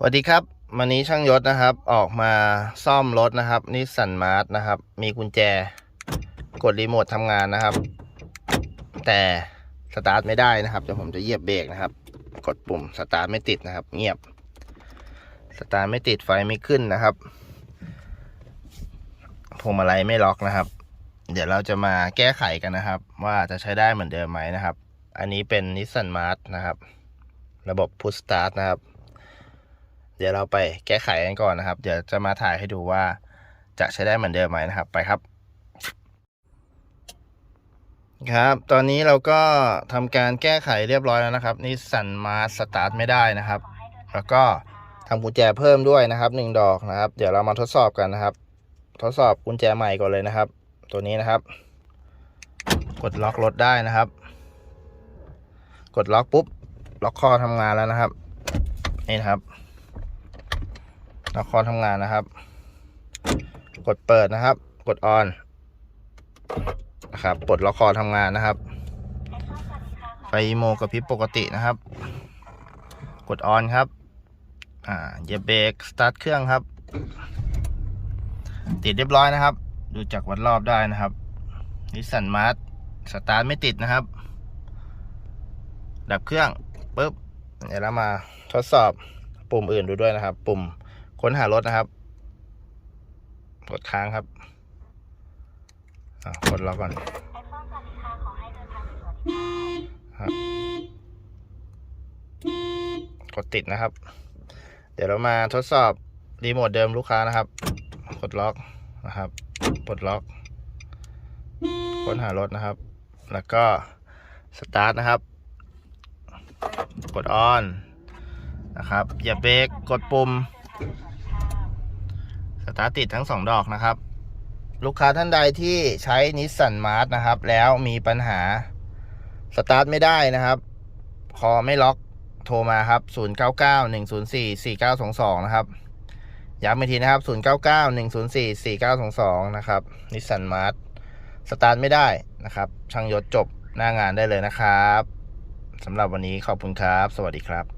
สวัสดีครับ วันนี้ช่างยศนะครับ ออกมาซ่อมรถนะครับนิสสันมาร์ทนะครับ มีกุญแจ กดรีโมททำงานนะครับ แต่สตาร์ทไม่ได้นะครับเดี๋ยวผมจะเหยียบเบรกนะครับ กดปุ่มสตาร์ทไม่ติดนะครับ เงียบ สตาร์ทไม่ติดไฟไม่ขึ้นนะครับพวงมาลัยไม่ล็อกนะครับ เดี๋ยวเราจะมาแก้ไขกันนะครับ ว่าจะใช้ได้เหมือนเดิมไหมนะครับ อันนี้เป็นนิสสันมาร์ทนะครับ ระบบ Push Start นะครับ เดี๋ยวเราไปแก้ไขกันก่อนนะครับ เดี๋ยวจะมาถ่ายให้ดูว่าจะใช้ได้เหมือนเดิมไหมนะครับ ไปครับ ครับ ตอนนี้เราก็ทำการแก้ไขเรียบร้อยแล้วนะครับนิสสันมาสตาร์ทไม่ได้นะครับ แล้วก็ทำกุญแจเพิ่มด้วยนะครับหนึ่งดอกนะครับ เดี๋ยวเรามาทดสอบกันนะครับ ทดสอบกุญแจใหม่ก่อนเลยนะครับ ตัวนี้นะครับ กดล็อกรถได้นะครับ กดล็อกปุ๊บล็อกคอทำงานแล้วนะครับนี่นะครับ ล็อกคอทำงานนะครับ กดเปิดนะครับ กดออนนะครับปลดล็อกคอทำงานนะครับ ไฟโมกับพริบปกตินะครับ กดออนครับ อ่าเหยียบเบรกสตาร์ทเครื่องครับ ติดเรียบร้อยนะครับ ดูจากวัดรอบได้นะครับนิสสันมาร์ทสตาร์ทไม่ติดนะครับ ดับเครื่องปุ๊บเดี๋ยวเรามาทดสอบปุ่มอื่นดูด้วยนะครับ ปุ่ม ค้นหารถนะครับ กดค้างครับกดล็อกก่อนครับกดติดนะครับ เดี๋ยวเรามาทดสอบรีโมทเดิมลูกค้านะครับ กดล็อกนะครับปลดล็อก ค้นหารถนะครับ แล้วก็สตาร์ทนะครับ กดออนนะครับอย่าเบรกกดปุ่ม ตาร์ติดทั้งสองดอกนะครับ ลูกค้าท่านใดที่ใช้นิสสันมาร์ทนะครับ แล้วมีปัญหาสตาร์ทไม่ได้นะครับ คอไม่ล็อกโทรมาครับ 0991044922 นะครับย้ำอีกทีนะครับ 0991044922 นะครับนิสสันมาร์ทสตาร์ทไม่ได้นะครับช่างยศจบหน้างานได้เลยนะครับสำหรับวันนี้ขอบคุณครับ สวัสดีครับ